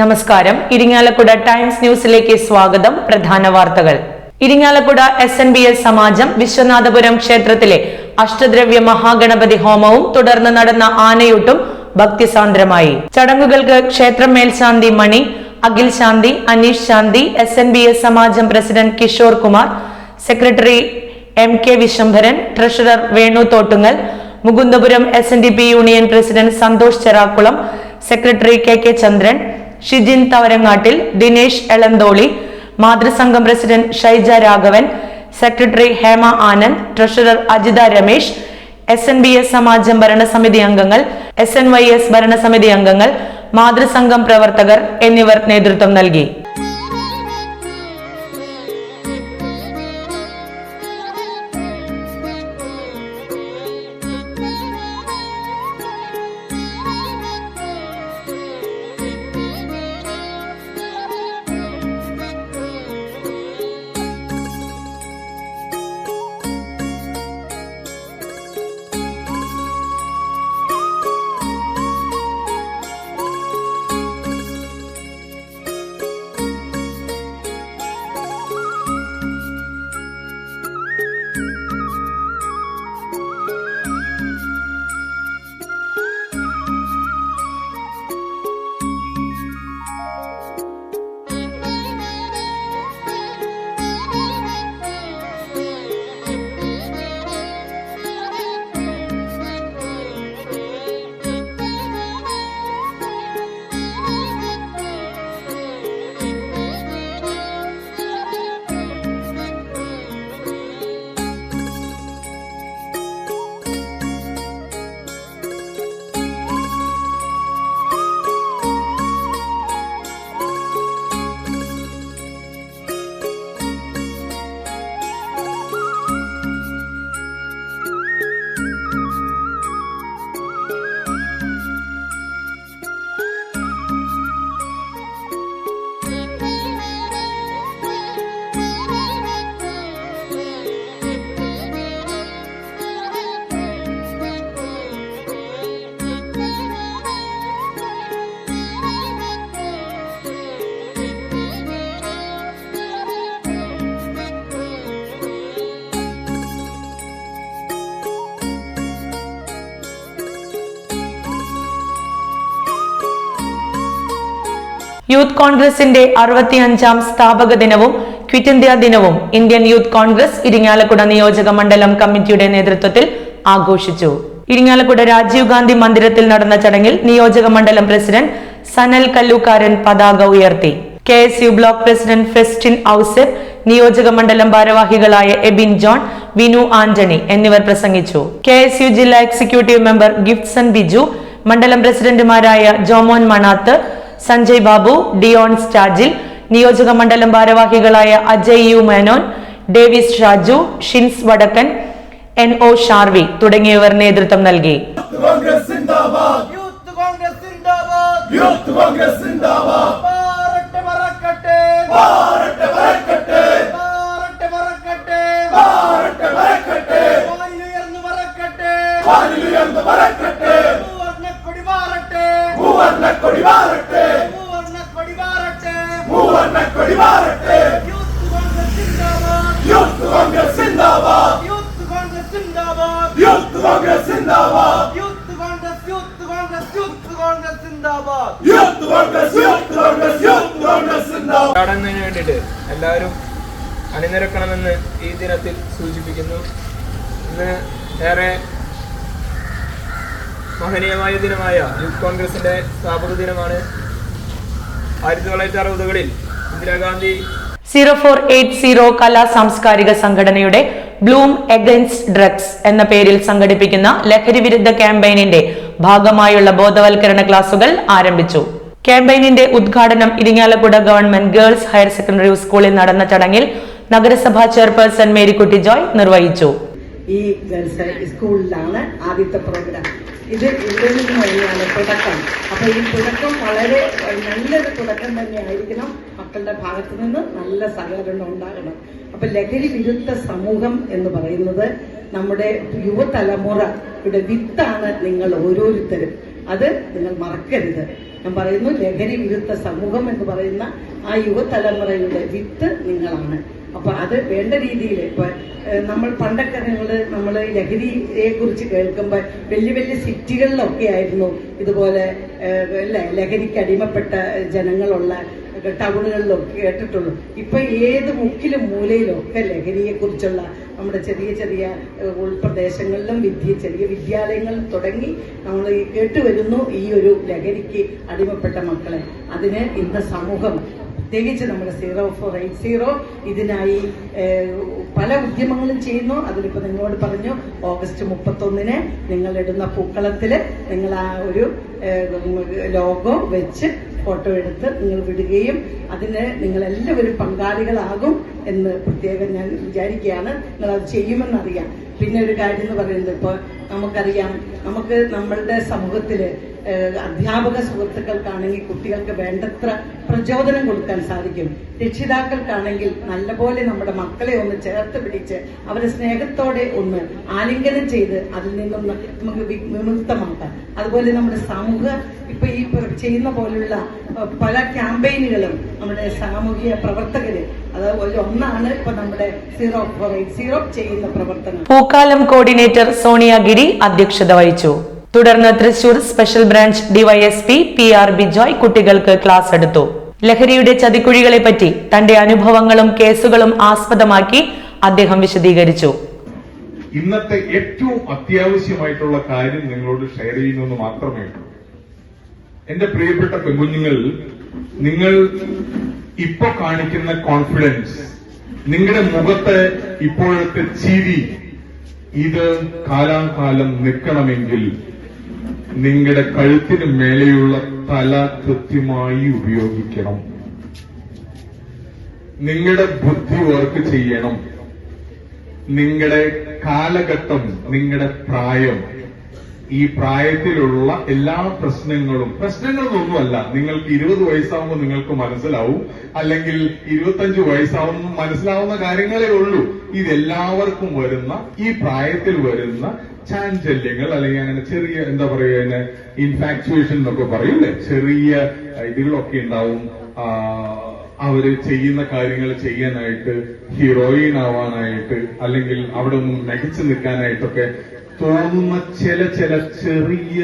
നമസ്കാരം. ഇരിങ്ങാലക്കുട ടൈംസ് ന്യൂസിലേക്ക് സ്വാഗതം. പ്രധാന വാർത്തകൾ. Irinjalakuda S N B S Samajam Vishwanathapuram ക്ഷേത്രത്തിലെ അഷ്ടദ്രവ്യ മഹാഗണപതി ഹോമവും തുടർന്ന് നടന്ന ആനയൂട്ടും ഭക്തിസാന്ദ്രമായി. ചടങ്ങുകൾക്ക് ക്ഷേത്രം മേൽശാന്തി മണി അഖിൽ ശാന്തി അനീഷ് ശാന്തി S N B S Samajam president Kishore Kumar secretary M K Vishambharan treasurer Venu Thottungal Mukundapuram S N D P union president Santhosh Cherakulam secretary K K Chandran Shijin Thavarangattil Dinesh Elantholi മാതൃസംഘം president Shaija Raghavan secretary Hema Anand treasurer Ajitha Ramesh S N B S Samajam ഭരണസമിതി അംഗങ്ങൾ S N Y S ഭരണസമിതി അംഗങ്ങൾ മാതൃസംഘം പ്രവർത്തകർ എന്നിവർ നേതൃത്വം നൽകി. Youth കോൺഗ്രസിന്റെ അറുപത്തിയഞ്ചാം സ്ഥാപക ദിനവും ക്വിറ്റ് ഇന്ത്യ ദിനവും ഇന്ത്യൻ യൂത്ത് കോൺഗ്രസ് ഇരിങ്ങാലക്കുട നിയോജക മണ്ഡലം കമ്മിറ്റിയുടെ നേതൃത്വത്തിൽ ആഘോഷിച്ചു. ഇരിങ്ങാലക്കുട രാജീവ് ഗാന്ധി മന്ദിരത്തിൽ നടന്ന ചടങ്ങിൽ നിയോജക മണ്ഡലം പ്രസിഡന്റ് സനൽ കല്ലൂക്കാരൻ പതാക ഉയർത്തി. K S U block president Festin Ouseph നിയോജക മണ്ഡലം ഭാരവാഹികളായ എബിൻ ജോൺ വിനു ആന്റണി എന്നിവർ പ്രസംഗിച്ചു. കെ എസ് യു ജില്ലാ എക്സിക്യൂട്ടീവ് മെമ്പർ ഗിഫ്റ്റ്സൺ ബിജു മണ്ഡലം പ്രസിഡന്റുമാരായ ജോമോൻ മണാത്ത് സഞ്ജയ് ബാബു ഡിയോൺ സ്റ്റാജിൽ നിയോജക മണ്ഡലം ഭാരവാഹികളായ Ajay U Menon Davis Shaju Shins Vadakkan N O ഷാർവി തുടങ്ങിയവർ നേതൃത്വം നൽകി. യൂത്ത് കോൺഗ്രസ് മൂവർണ കൊടി മൂവർണ കൊടി മാറട്ടെ. യൂത്ത് കോൺഗ്രസ് സിന്ദാബാദ്. യൂത്ത് കോൺഗ്രസ് സിന്ദാബാദ്. യൂത്ത് കോൺഗ്രസ് സിന്ദാബാദ്. യൂത്ത് കോൺഗ്രസ് സിന്ദാബാദ്. Youth Congress youth Congress youth Congress സിന്ദാബാദ്. Youth Congress youth Congress youth Congress സിന്ദാബാദ്. ചാടുന്നതിന് വേണ്ടിയിട്ട് എല്ലാവരും അണിനിരക്കണമെന്ന് ഈ ദിനത്തിൽ സൂചിപ്പിക്കുന്നു. ഇന്ന് ഏറെ മഹനീയമായ ദിനമായ യൂത്ത് കോൺഗ്രസിന്റെ സ്ഥാപക ദിനമാണ് ആയിരത്തി തൊള്ളായിരത്തി അറുപതുകളിൽ Indira Gandhi zero four eight zero കലാ സാംസ്കാരിക സംഘടനയുടെ ബ്ലൂം എഗൻസ്റ്റ് ഡ്രഗ്സ് എന്ന പേരിൽ സംഘടിപ്പിക്കുന്ന ലഹരി വിരുദ്ധ ക്യാമ്പയിനിന്റെ ഭാഗമായുള്ള ബോധവൽക്കരണ ക്ലാസുകൾ ആരംഭിച്ചു. ക്യാമ്പയിനിന്റെ ഉദ്ഘാടനം Irinjalakuda government girls higher secondary സ്കൂളിൽ നടന്ന ചടങ്ങിൽ നഗരസഭാ ചെയർപേഴ്സൺ മേരിക്കുട്ടി ജോയ് നിർവഹിച്ചു. ഈ സ്കൂളിലാണ് ആദ്യത്തെ പ്രോഗ്രാം ഇത് ഇവിടെ നിന്ന് തുടക്കം. അപ്പൊ ഈ തുടക്കം വളരെ നല്ലൊരു തുടക്കം തന്നെയായിരിക്കണം. മക്കളുടെ ഭാഗത്തു നിന്ന് നല്ല സഹകരണം ഉണ്ടാകണം. അപ്പൊ ലഹരി വിരുദ്ധ സമൂഹം എന്ന് പറയുന്നത് നമ്മുടെ യുവതലമുറയുടെ വിത്താണ് നിങ്ങൾ ഓരോരുത്തരും. അത് നിങ്ങൾ മറക്കരുത്. ഞാൻ പറയുന്നു ലഹരി വിരുദ്ധ സമൂഹം എന്ന് പറയുന്ന ആ യുവതലമുറയുടെ വിത്ത് നിങ്ങളാണ്. അപ്പൊ അത് വേണ്ട രീതിയിൽ ഇപ്പൊ നമ്മൾ പണ്ടൊക്കെ നിങ്ങൾ നമ്മൾ ലഹരിയെ കുറിച്ച് കേൾക്കുമ്പോൾ വലിയ വലിയ സിറ്റികളിലൊക്കെ ആയിരുന്നു ഇതുപോലെ അല്ലേ ലഹരിക്ക് അടിമപ്പെട്ട ജനങ്ങളുള്ള ടൗണുകളിലൊക്കെ കേട്ടിട്ടുള്ളൂ. ഇപ്പൊ ഏത് മുക്കിലും മൂലയിലൊക്കെ ലഹരിയെ കുറിച്ചുള്ള നമ്മുടെ ചെറിയ ചെറിയ ഉൾപ്രദേശങ്ങളിലും വിദ്യ ചെറിയ വിദ്യാലയങ്ങളിൽ തുടങ്ങി നമ്മൾ കേട്ടുവരുന്നു ഈ ഒരു ലഹരിക്ക് അടിമപ്പെട്ട മക്കളെ. അതിന് ഇന്ന് സമൂഹം പ്രത്യേകിച്ച് നമ്മുടെ സീറോ ഫോർ എയ്റ്റ് സീറോ ഇതിനായി പല ഉദ്യമങ്ങളും ചെയ്യുന്നു. അതിലിപ്പോ നിങ്ങളോട് പറഞ്ഞു ഓഗസ്റ്റ് മുപ്പത്തൊന്നിന് നിങ്ങൾ ഇടുന്ന പൂക്കളത്തിൽ നിങ്ങൾ ആ ഒരു ലോഗോ വെച്ച് ഫോട്ടോ എടുത്ത് നിങ്ങൾ വിടുകയും അതിന് നിങ്ങൾ എല്ലാവരും പങ്കാളികളാകും എന്ന് പ്രത്യേകം ഞാൻ വിചാരിക്കുകയാണ്. നിങ്ങൾ അത് ചെയ്യുമെന്നറിയാം. പിന്നെ ഒരു കാര്യം എന്ന് പറയുന്നത് ഇപ്പോൾ നമുക്കറിയാം നമുക്ക് നമ്മളുടെ സമൂഹത്തിൽ അധ്യാപക സുഹൃത്തുക്കൾക്കാണെങ്കിൽ കുട്ടികൾക്ക് വേണ്ടത്ര പ്രചോദനം കൊടുക്കാൻ സാധിക്കും. രക്ഷിതാക്കൾക്കാണെങ്കിൽ നല്ലപോലെ നമ്മുടെ മക്കളെ ഒന്ന് ചേർത്ത് പിടിച്ച് അവരെ സ്നേഹത്തോടെ ഒന്ന് ആലിംഗനം ചെയ്ത് അതിൽ നിന്നൊന്ന് നമുക്ക് വിമുക്തമാക്കാം അതുപോലെ നമ്മുടെ സമൂഹ ഇപ്പൊ ഈ ചെയ്യുന്ന പോലുള്ള പല ക്യാമ്പയിനുകളും നമ്മുടെ സാമൂഹിക പ്രവർത്തകര് അത് ഒന്നാണ് ഇപ്പൊ നമ്മുടെ സീറോ സീറോ ചെയ്യുന്ന പ്രവർത്തനം. പൂക്കാലം കോർഡിനേറ്റർ സോണിയ ഗിരി അധ്യക്ഷത വഹിച്ചു. തുടർന്ന് Thrissur special branch DYSP P R Bijoy കുട്ടികൾക്ക് ക്ലാസ് എടുത്തു. ലഹരിയുടെ ചതിക്കുഴികളെപ്പറ്റി തന്റെ അനുഭവങ്ങളും കേസുകളും ആസ്പദമാക്കി അദ്ദേഹം വിശദീകരിച്ചു. ഇന്നത്തെ ഏറ്റവും അത്യാവശ്യമായിട്ടുള്ള കാര്യം നിങ്ങളോട് ഷെയർ ചെയ്യുന്നെന്ന് മാത്രമേ ഉള്ളൂ. എന്റെ പ്രിയപ്പെട്ട പെൺകുഞ്ഞുങ്ങൾ നിങ്ങൾ ഇപ്പൊ കാണിക്കുന്ന കോൺഫിഡൻസ് നിങ്ങളുടെ മുഖത്തെ ഇപ്പോഴത്തെ ചിരി ഇത് കാലാകാലം നിൽക്കണമെങ്കിൽ നിങ്ങളുടെ കഴുത്തിന് മേലെയുള്ള തല കൃത്യമായി ഉപയോഗിക്കണം. നിങ്ങളുടെ ബുദ്ധി വർക്ക് ചെയ്യണം. നിങ്ങളുടെ കാലഘട്ടം നിങ്ങളുടെ പ്രായം. ഈ പ്രായത്തിലുള്ള എല്ലാ പ്രശ്നങ്ങളും പ്രശ്നങ്ങളൊന്നുമല്ല നിങ്ങൾക്ക് ഇരുപത് വയസ്സാവുമ്പോൾ നിങ്ങൾക്ക് മനസ്സിലാവും അല്ലെങ്കിൽ ഇരുപത്തഞ്ച് വയസ്സാവുമ്പോൾ മനസ്സിലാവുന്ന കാര്യങ്ങളേ ഉള്ളൂ. ഇതെല്ലാവർക്കും വരുന്ന ഈ പ്രായത്തിൽ വരുന്ന ചാഞ്ചല്യങ്ങൾ അല്ലെങ്കിൽ അങ്ങനെ ചെറിയ എന്താ പറയുക അതിന് ഇൻഫാക്ച്വേഷൻ എന്നൊക്കെ പറയൂലേ ചെറിയ ഇതുകളൊക്കെ ഉണ്ടാവും. അവർ ചെയ്യുന്ന കാര്യങ്ങൾ ചെയ്യാനായിട്ട് ഹീറോയിൻ ആവാനായിട്ട് അല്ലെങ്കിൽ അവിടെ ഒന്നും മികച്ചു നിൽക്കാനായിട്ടൊക്കെ തോന്നുന്ന ചില ചില ചെറിയ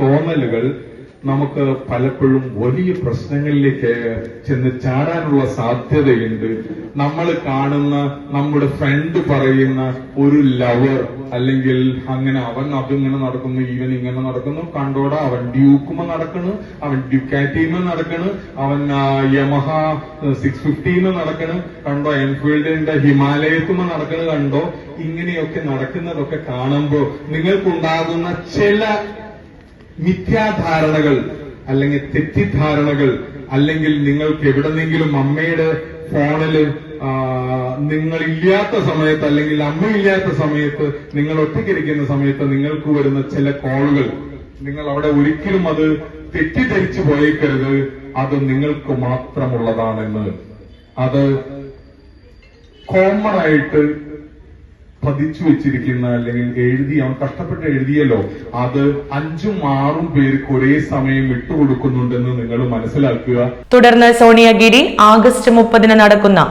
തോന്നലുകൾ നമുക്ക് പലപ്പോഴും വലിയ പ്രശ്നങ്ങളിലേക്ക് ചെന്ന് ചാടാനുള്ള സാധ്യതയുണ്ട്. നമ്മൾ കാണുന്ന നമ്മുടെ ഫ്രണ്ട് പറയുന്ന ഒരു ലവർ അല്ലെങ്കിൽ അങ്ങനെ അവൻ അതിങ്ങനെ നടക്കുന്നു ഈവൻ ഇങ്ങനെ നടക്കുന്നു കണ്ടോടെ അവൻ ഡ്യൂക്കുമ നടക്കണ് അവൻ ഡ്യൂക്കാറ്റിമ നടക്കണ് അവൻ യമഹ സിക്സ് ഫിഫ്റ്റീമ നടക്കണ് കണ്ടോ എൻഫീൽഡിന്റെ ഹിമാലയത്തുമ നടക്കണ് കണ്ടോ ഇങ്ങനെയൊക്കെ നടക്കുന്നതൊക്കെ കാണുമ്പോ നിങ്ങൾക്കുണ്ടാകുന്ന ചില മിഥ്യാധാരണകൾ അല്ലെങ്കിൽ തെറ്റിദ്ധാരണകൾ അല്ലെങ്കിൽ നിങ്ങൾക്ക് എവിടെന്നെങ്കിലും അമ്മയുടെ ഫോണിൽ നിങ്ങൾ ഇല്ലാത്ത സമയത്ത് അല്ലെങ്കിൽ അമ്മയില്ലാത്ത സമയത്ത് നിങ്ങൾ ഒറ്റക്കിരിക്കുന്ന സമയത്ത് നിങ്ങൾക്ക് വരുന്ന ചില കോളുകൾ. നിങ്ങൾ അവിടെ ഒരിക്കലും അത് തെറ്റിദ്ധരിച്ചു പോയേക്കരുത്. അത് നിങ്ങൾക്ക് മാത്രമുള്ളതാണെന്ന്. അത് കോമൺ ആയിട്ട് പതിച്ചു വെച്ചിരിക്കുന്ന അല്ലെങ്കിൽ എഴുതി അവൻ കഷ്ടപ്പെട്ട് എഴുതിയല്ലോ അത് അഞ്ചും ആറും പേർക്ക് ഒരേ സമയം വിട്ടുകൊടുക്കുന്നുണ്ടെന്ന് നിങ്ങൾ മനസ്സിലാക്കുക. തുടർന്ന് സോണിയഗിരി ആഗസ്റ്റ് മുപ്പതിന് നടക്കുന്ന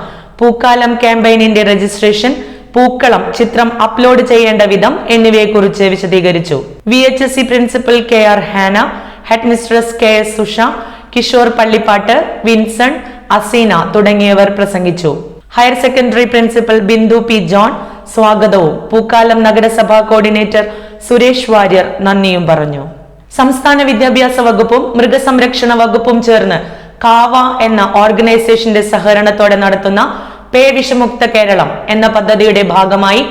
പൂക്കാലം ക്യാമ്പയിനിന്റെ രജിസ്ട്രേഷൻ പൂക്കളം ചിത്രം അപ്ലോഡ് ചെയ്യേണ്ട വിധം എന്നിവയെക്കുറിച്ച് വിശദീകരിച്ചു. V H S C principal K R Hana head mistress K S Susha Kishore Pallippattu Vinson Aseena തുടങ്ങിയവർ പ്രസംഗിച്ചു. Higher secondary principal Bindu P John സ്വാഗതവും. പൂക്കാലം നഗരസഭാ കോർഡിനേറ്റർ സുരേഷ് വാര്യർ നന്ദിയും പറഞ്ഞു. സംസ്ഥാന വിദ്യാഭ്യാസ വകുപ്പും മൃഗസംരക്ഷണ വകുപ്പും ചേർന്ന് കാവ എന്ന ഓർഗനൈസേഷന്റെ സഹകരണത്തോടെ നടത്തുന്ന പേ വിഷമുക്ത കേരളം എന്ന പദ്ധതിയുടെ ഭാഗമായി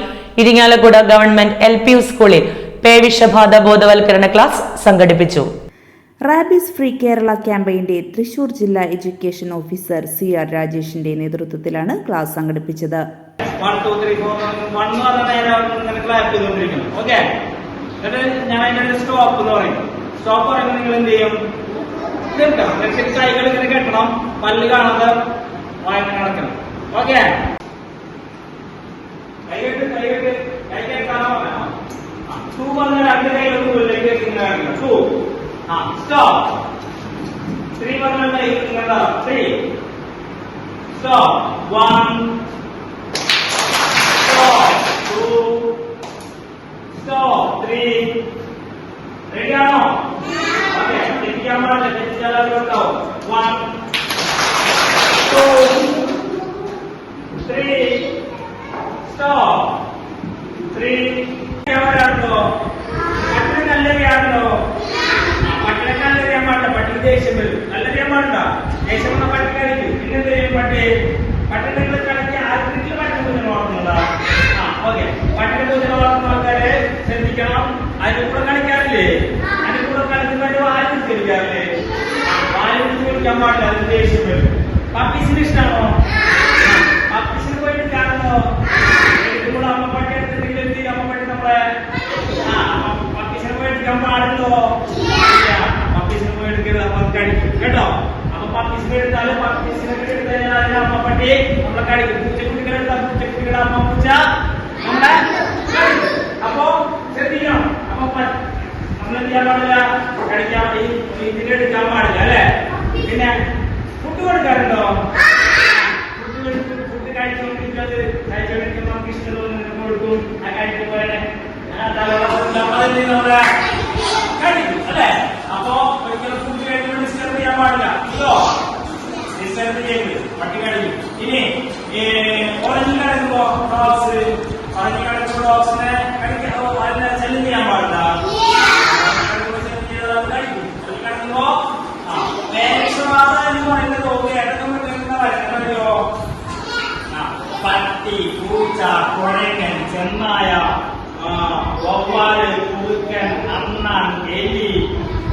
ഇരിങ്ങാലക്കുട ഗവൺമെന്റ് എൽ പി സ്കൂളിൽ പേ വിഷബാധ ബോധവൽക്കരണ ക്ലാസ് സംഘടിപ്പിച്ചു. റാബിസ് ഫ്രീ കേരള ക്യാമ്പയിന്റെ തൃശൂർ ജില്ലാ എഡ്യൂക്കേഷൻ ഓഫീസർ സി ആർ രാജേഷിന്റെ നേതൃത്വത്തിലാണ് ക്ലാസ് സംഘടിപ്പിച്ചത്. One two three four one എന്ന് പറഞ്ഞ നേരം ക്ലാപ്പ് ചെയ്തുകൊണ്ടിരിക്കണം ഓക്കെ എന്നിട്ട് ഞാൻ അതിന്റെ സ്റ്റോപ്പ് എന്ന് പറയും. സ്റ്റോപ്പ് പറയുമ്പോൾ നിങ്ങൾ എന്ത് ചെയ്യും? നിർത്തണം. എന്നിട്ട് കൈകൾ ഇങ്ങനെ കെട്ടണം. പല്ല് കാണാതെ വായന നടക്കണം. ഓക്കെ കൈകെട്ട് കൈകെട്ട് കൈ കെട്ടാനോ? ടൂ പറഞ്ഞ രണ്ട് കൈകൾ മുകളിലേക്ക് വെക്കുന്ന ആ സ്റ്റോപ്പ് ത്രീ പറഞ്ഞ നിങ്ങളുടെ three stop one stop two stop three റെഡിയാണോ ഓക്കെ തെറ്റിക്കാൻ പാടില്ല തെറ്റിച്ചാൽ അത് ഉണ്ടാവും one two three stop three ക്യാമറയാണല്ലോ പട്ടിന് നല്ലവയാണല്ലോ പട്ടിനെ നല്ലറിയാൻ പാടില്ല പട്ടിന് ദേഷ്യം വരും നല്ലറിയാൻ പാടില്ല ദേഷ്യം വന്ന പട്ടി കളിക്കും പിന്നെ എന്ത് ചെയ്യും പട്ടി പട്ടി നിങ്ങൾ കളിക്കാൻ ആർക്കെങ്കിലും പട്ടി കുഞ്ഞിനെ വളർത്തുന്നുണ്ടോ ആ ഓക്കെ പട്ടിനെ കുഞ്ഞിനെ വളർത്തുന്ന ആൾക്കാരെ ശ്രദ്ധിക്കണം അതിന്റെ കൂടെ കളിക്കാറില്ലേ അതിന്റെ കൂടെ കളിക്കുന്നവര് വാൽ പിടിച്ച് കളിക്കാറില്ലേ ആ, വാൽ പിടിച്ച് കളിക്കാൻ പാടില്ല അതിന് ദേഷ്യം വരും പപ്പീസിന് ഇഷ്ടമാണോ പപ്പീസിന് പോയിട്ട് കാണുന്നോ നമ്മൾ അമ്മ പട്ടി എടുത്തിട്ടുണ്ടെങ്കിൽ എന്ത് ചെയ്യും അമ്മ പട്ടി നമ്മളെ ആ, അമ്മ പപ്പീസിനെ പോയി എടുക്കാൻ പാടുണ്ടോ ഇല്ല. പപ്പീസിനെ പോയി എടുക്കരുത് അപ്പൊ അത് കടിക്കും കേട്ടോ അപ്പൊ പപ്പീസിനെ എടുത്താൽ പപ്പീസിനെ എടുത്തു കഴിഞ്ഞാൽ അതിന് അമ്മ പട്ടി നമ്മളെ കടിക്കും പൂച്ചക്കുട്ടികളെ എടുത്താൽ പൂച്ചക്കുട്ടികളെ അമ്മ പൂച്ച നമ്മളെ കടിക്കും. അപ്പൊ ശ്രദ്ധിക്കണം അപ്പൊ പ- നമ്മൾ എന്ത് ചെയ്യാൻ പാടില്ല കടിക്കാൻ ഈ ഇതിനെ എടുക്കാൻ പാടില്ല അല്ലെ പിന്നെ ഫുഡ് കൊടുക്കാറുണ്ടോ ഫുഡ് കൊടുത്ത് ഫുഡ് കഴിച്ചുകൊണ്ടിരിക്കുന്നത് കഴിച്ചുകൊണ്ടിരിക്കുമ്പോൾ നമുക്ക് ഇഷ്ടമുള്ളത് കൊടുക്കും. ആ കഴിക്കുമ്പോൾ നമ്മുടെ കഴിക്കും അല്ലെ? അപ്പൊ ഒരിക്കലും ഫുഡ് കഴിക്കുമ്പോൾ ഡിസ്റ്റർബ് ചെയ്യാൻ പാടില്ല. ഇതോ ഡിസ്റ്റർബ് ചെയ്യരുത്. പട്ടി കഴിക്കും ഇനി ഓറഞ്ച് കിടക്കുമ്പോ ഡോഗ്സ് ഓറഞ്ച് കിടക്കുമ്പോ ഡോഗ്സിനെ കഴിക്കാൻ അതിനെ ചെല്ലും ചെയ്യാൻ പാടില്ല. കഴിക്കും കിടക്കുമ്പോ ആ വേഷബാധ എന്ന് പറയുന്നത് ഓക്കെ ആ, പട്ടി പൂച്ച കുഴക്കൻ ചെന്നായ ഒവ്വാൽ കുറുക്കൻ അണ്ണാൻ എലി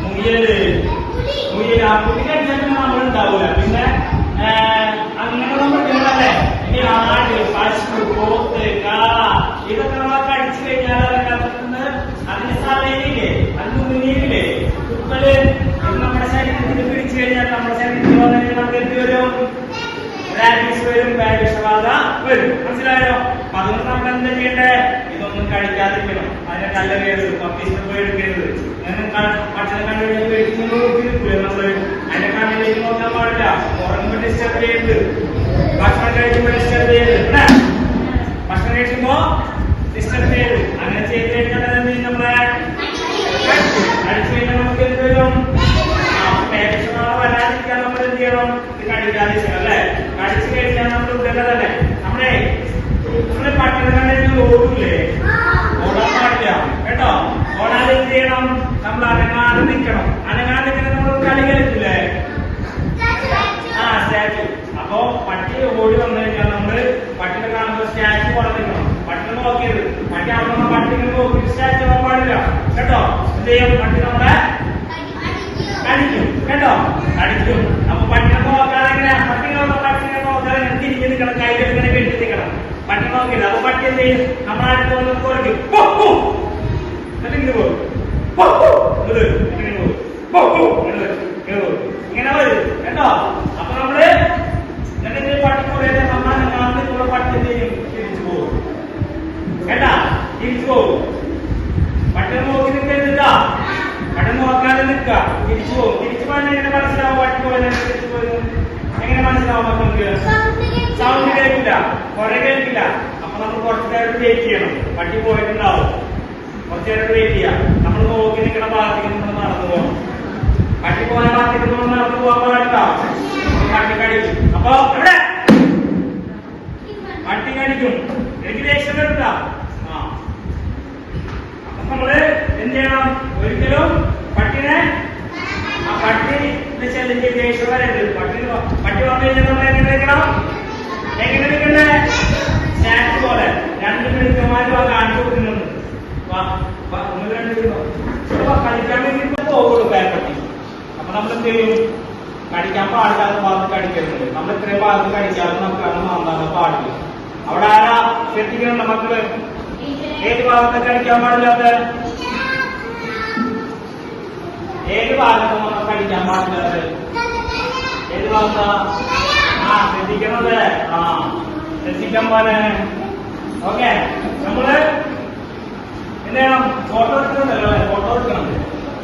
മുയൽ മുയൽ ആ കുട്ടിക്കടിച്ചാൽ നമ്മൾ ഉണ്ടാവൂല പിന്നെ അങ്ങനെ നമ്മൾ തിന്നല്ലേ ഇനി ആട് പശു പോത്ത് കാള ഇതൊക്കെ നമ്മൾ കടിച്ചു കഴിഞ്ഞാൽ അതൊക്കെ അതിന് അതിന് സാധനയില്ലേ അതിന് ശരീരത്തിൽ പിടിച്ചു കഴിഞ്ഞാൽ നമ്മുടെ ശരീരത്തിൽ വന്നു നമുക്ക് എന്ത് വരും? റാബീസ് വരും ബാരിഷബാധ വരും. മനസ്സിലായോ? അതുകൊണ്ട് നമ്മൾ എന്താ ചെയ്യണ്ടേ? ഇതൊന്നും കഴിക്കാതിരിക്കണം അതിനെ കല്ലെറിയരുത് പപ്പീസിനെ പോയി എടുക്കരുത്. ഭക്ഷണം കണ്ടുകഴിഞ്ഞാൽ പേടിച്ച് നോക്കിയിരിക്കൂലേ നമ്മൾ? അതിന്റെ കണ്ണിലേക്ക് നോക്കാൻ പാടില്ല. ഉറങ്ങുമ്പോൾ ഡിസ്റ്റർബ് ചെയ്യരുത്. ഭക്ഷണം കഴിക്കുമ്പോൾ ഡിസ്റ്റർബ് ചെയ്യരുത്. ഭക്ഷണം കഴിക്കുമ്പോ ഡിസ്റ്റർബ് അങ്ങനെ ചെയ്ത് എന്ത് ചെയ്യും നമ്മളെ അടിച്ചു കഴിഞ്ഞാൽ നമുക്ക് എന്ത് വരും പേരക്ഷണങ്ങൾ വരാതിരിക്കാൻ നമ്മൾ എന്ത് ചെയ്യണം കടിക്കാതിരിക്കണം അല്ലെ കടിച്ചു കഴിഞ്ഞാൽ നമ്മൾ ഉദ്യോഗതല്ലേ നമ്മളെ നമ്മളെ പട്ടിണി കണ്ടെങ്കിൽ ഓടില്ലേ ഓടാൻ പാടില്ല. കേട്ടോ? ഓടാതെ എന്ത് ചെയ്യണം? നമ്മൾ അനങ്ങാതെ നിൽക്കണം അനങ്ങാതെ നിൽക്കണം നമ്മൾ ആ സ്റ്റാച്ചു. അപ്പോ പട്ടി ഓടി വന്നു നമ്മൾ പട്ടിനെ കാണുമ്പോൾ സ്റ്റാച്ചു പോലെ നിൽക്കണം പട്ടിനെ നോക്കിയത്. പട്ടി അവിടെ പട്ടിനെ നോക്കി സ്റ്റാച്ചു പാടില്ല. കേട്ടോ? എന്ത് ചെയ്യും? പട്ടി നമ്മളെ കടിക്കും കേട്ടോ കടിക്കും അപ്പൊ പട്ടിനെ നോക്കാതെ എങ്ങനെ പട്ടിനെ നോക്കാൻ പട്ടിനെ നോക്കാതെ ഇങ്ങനെ തിരിഞ്ഞ് നിൽക്കണം കയ്യിൽ ഇങ്ങനെ കെട്ടി നിൽക്കണം പട്ടി നോക്കില്ല അപ്പൊ പട്ടി എന്ത് ചെയ്യും? നമ്മളെ പോകുന്ന കുറയ്ക്കും ഇങ്ങനെ പോകും ഇങ്ങനെ ഇങ്ങനെ ഇങ്ങനെ വരും. കേട്ടോ? അപ്പൊ നമ്മൾ എന്നിട്ട് പട്ടി കുറേ നമ്മളെ നാട്ടിൽ പട്ടി എന്ത് ചെയ്യും? തിരിച്ചു പോകും. കേട്ടാ? തിരിച്ചു പോകും. പട്ടി നോക്കി നിൽക്കരുതാ പട്ടി നോക്കാതെ നിൽക്ക തിരിച്ചു പോകും. തിരിച്ചു പോകാൻ എങ്ങനെ മനസ്സിലാവും പട്ടി പോയത് തിരിച്ചു പോയത് എങ്ങനെ മനസ്സിലാവും മക്കൾക്ക്? സൗണ്ട് കേൾക്കില്ല. കുറെ കേൾക്കില്ല. അപ്പൊ നമ്മൾ കുറച്ചു നേരം വെയിറ്റ് ചെയ്യണം. പട്ടി പോയിട്ടുണ്ടാവും. കുറച്ചു നേരം വെയിറ്റ് ചെയ്യാം. നമ്മൾ നോക്കി നിൽക്കുന്ന ഭാഗത്തേക്ക് നമ്മൾ നടന്നു പോകണം. പട്ടി പോയ ഭാഗത്തേക്ക് നമ്മൾ നടന്നു പോകാൻ പാടില്ല. പട്ടി കടിക്കും. അപ്പൊ എവിടെ? പട്ടി കടിക്കും. എനിക്ക് ദേഷ്യം ആ. അപ്പൊ നമ്മൾ എന്ത് ചെയ്യണം? ഒരിക്കലും പട്ടിനെ ആ പട്ടി ചെല്ലിന്റെ ദേഷ്യം വരരുത് പട്ടി പട്ടി വന്നു കഴിഞ്ഞാൽ നമ്മൾ എങ്ങനെ സ്നാക്സ് പോലെ. രണ്ട് മിനിറ്റുമാരും ആ കാണിച്ചു കൊടുക്കുന്നുണ്ട്. കളിക്കാൻ വേണ്ടി പോകുള്ളൂ പേരപ്പട്ടി അപ്പൊ നമ്മൾ എന്ത് ചെയ്യും? കടിക്കാൻ പാടില്ലാത്ത ഭാഗത്ത് കടിക്കരുത് നമ്മൾ ഇത്രയും ഭാഗത്ത് കടിക്കാതെ നമുക്ക് അന്ന് നന്നാകാൻ പാടില്ല. അവിടെ ആരാ? ശ്രദ്ധിക്കണം മക്കൾ. ഏത് ഭാഗത്ത് കടിക്കാൻ പാടില്ലാത്ത? ഏത് ഭാഗത്ത് നമ്മൾ കടിക്കാൻ പാടില്ലാത്ത? ഏത് ഭാഗത്താ ആ ശ്രദ്ധിക്കണത് ആ ശ്രദ്ധിക്കാൻ പോലെ ഓക്കെ നമ്മൾ എന്ത് ചെയ്യണം? ഫോട്ടോ അല്ലെ? ഫോട്ടോ എടുക്കണം.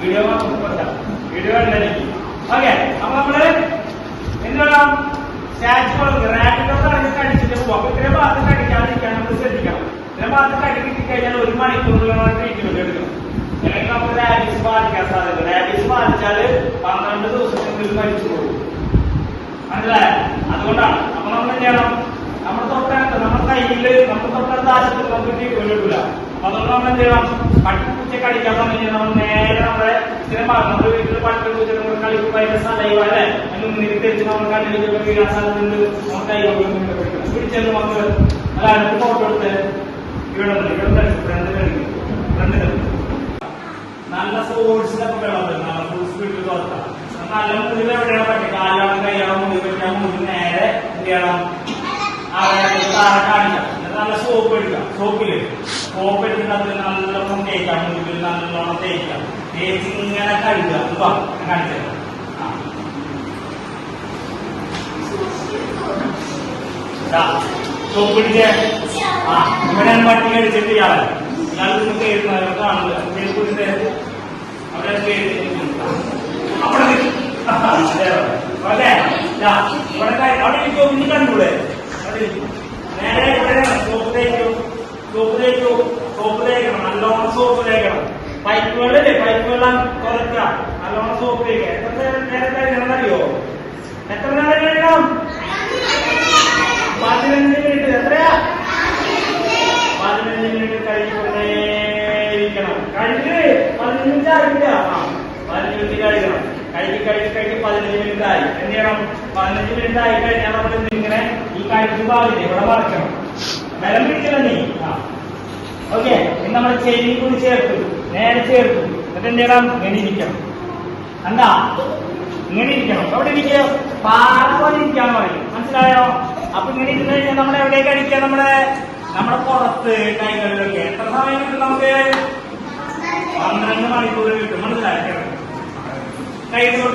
വീഡിയോ വീഡിയോ കണ്ടിരിക്കും ഓക്കെ അപ്പൊ നമ്മൾ എന്ത് വേണം സ്റ്റാച്ചുകൾ റാപ്പിഡൊക്കെ അടിച്ച് അടിച്ചിട്ട് പോകും അപ്പൊ ഇത്രയും ഭാഗത്ത് അടിക്കാതിരിക്കാൻ നമ്മൾ ശ്രദ്ധിക്കണം. ഇത്രയും ഭാഗത്ത് അടി കഴിഞ്ഞാൽ ഒരു മണിക്കൂറിലുള്ള ട്രീറ്റ്മെന്റ് എടുക്കണം അല്ലെങ്കിൽ നമുക്ക് റാബീസ് ബാധിക്കാൻ സാധ്യത. റാബീസ് ബാധിച്ചാൽ പന്ത്രണ്ട് ദിവസത്തിനുള്ളിൽ മരിച്ചു പോകും. മനസ്സിലായോ? അതുകൊണ്ടാണ്. അപ്പൊ നമ്മൾ എന്ത് ചെയ്യണം? നമ്മുടെ തൊട്ടടുത്ത് നമ്മുടെ കയ്യിൽ നമ്മുടെ തൊട്ടടുത്ത ആശുപത്രി നമുക്ക് ട്രീറ്റ്മെന്റ് അപ്പൊ അതുകൊണ്ട് നമ്മൾ എന്ത് ചെയ്യണം? പട്ടിപ്പൂച്ചയൊക്കെ അടിക്കാൻ പറഞ്ഞു നമ്മൾ നേരെ നമ്മുടെ സ്ഥിരം ഭാഗം നമ്മുടെ വീട്ടിൽ പട്ടിപ്പൂച്ച നമ്മൾ കളിക്കുമ്പോൾ അതിന്റെ സലൈവ അല്ലെ അതിന് മുന്നിൽ തെരിച്ച് നമ്മൾ കണ്ണിലേക്ക് വീഴാൻ സാധ്യതയുണ്ട് നമ്മൾ കൈ പിടിച്ചത് അല്ല അടുത്ത് ഫോട്ടോ എടുത്ത് ഇവിടെ ഇവിടെ ഫ്രണ്ട് കളിക്കും ഫ്രണ്ട് കളിക്കും നല്ല ഫോഴ്സിലൊക്കെ വെള്ളം നല്ല ഫുൾ സ്പീഡിൽ തുറക്കാം നല്ല മുന്നിൽ എവിടെയാണ് പറ്റുക കാലാണ് കൈയാണ് മുന്നിൽ പറ്റാൻ നേരെ എന്ത് ചെയ്യണം? താഴെ കാണിക്കാം നല്ല സോപ്പ് എടുക്കാം സോപ്പിൽ സോപ്പ് എടുത്തിട്ട് അതിൽ നല്ലോണം തേക്കാം മുന്നിൽ നല്ലോണം തേക്കാം തേച്ച് ഇങ്ങനെ ഇപ്പൊ കാണിച്ചത് സോപ്പ് പിടിച്ചേ ആ. ഇവിടെ പട്ടി കടിച്ചിട്ട് ഇയാളെ. ഇയാൾ നിന്ന് കയറുന്നവരെ കാണില്ല അവിടെ കയറി അവിടെ അവിടെ ഇരിക്കോ ഇനി കണ്ടൂടെ നേരെ ഇവിടെ സോപ്പ് തേക്കൂ സോപ്പ് തേക്കൂ സോപ്പ് തേക്കണം നല്ലോണം സോപ്പ് തേക്കണം പൈപ്പ് വെള്ളമില്ലേ പൈപ്പ് വെള്ളം കുറയ്ക്കുക നല്ലോണം സോപ്പ് തേക്കുക എത്ര നേരം എത്ര നേരം കഴിക്കണം പതിനഞ്ച് മിനിറ്റ് എത്രയാ? പതിനഞ്ച് മിനിറ്റ് കഴിക്കൊണ്ടേയിരിക്കണം കഴിക്ക് പതിനഞ്ച് മിനിറ്റ് ആയില്ല ആ, പതിനഞ്ച് മിനിറ്റ് കഴിക്കണം കഴുകി കഴുകി കഴുകി പതിനഞ്ച് മിനിറ്റ് ആയി എന്ത് ചെയ്യണം പതിനഞ്ച് മിനിറ്റ് ആയി കഴിഞ്ഞാൽ നമ്മൾ ഇങ്ങനെ ഈ കഴുകി ഭാഗത്ത് ഇവിടെ മറക്കണം. ബലം പിടിക്കണം നീ? ഓക്കെ. ഇനി നമ്മൾ ചെവി കൂടി ചേർത്തു. നേരെ ചേർത്തു. എന്നിട്ട് എന്ത് ചെയ്യണം? ഇങ്ങനെ ഇരിക്കണം. എന്താ ഇങ്ങനെ ഇരിക്കണം. അവിടെ ഇരിക്കുക പാറ ഇരിക്കാൻ പറയും. മനസ്സിലായോ? അപ്പൊ ഇങ്ങനെ ഇരുന്ന് കഴിഞ്ഞാൽ നമ്മൾ എവിടേക്ക് അടിക്കുക? നമ്മുടെ നമ്മുടെ പുറത്ത് കൈകളിലൊക്കെ. എത്ര സമയം കിട്ടും നമുക്ക്? പന്ത്രണ്ട് മണിക്കൂർ കിട്ടും. മനസ്സിലായോ? കൈ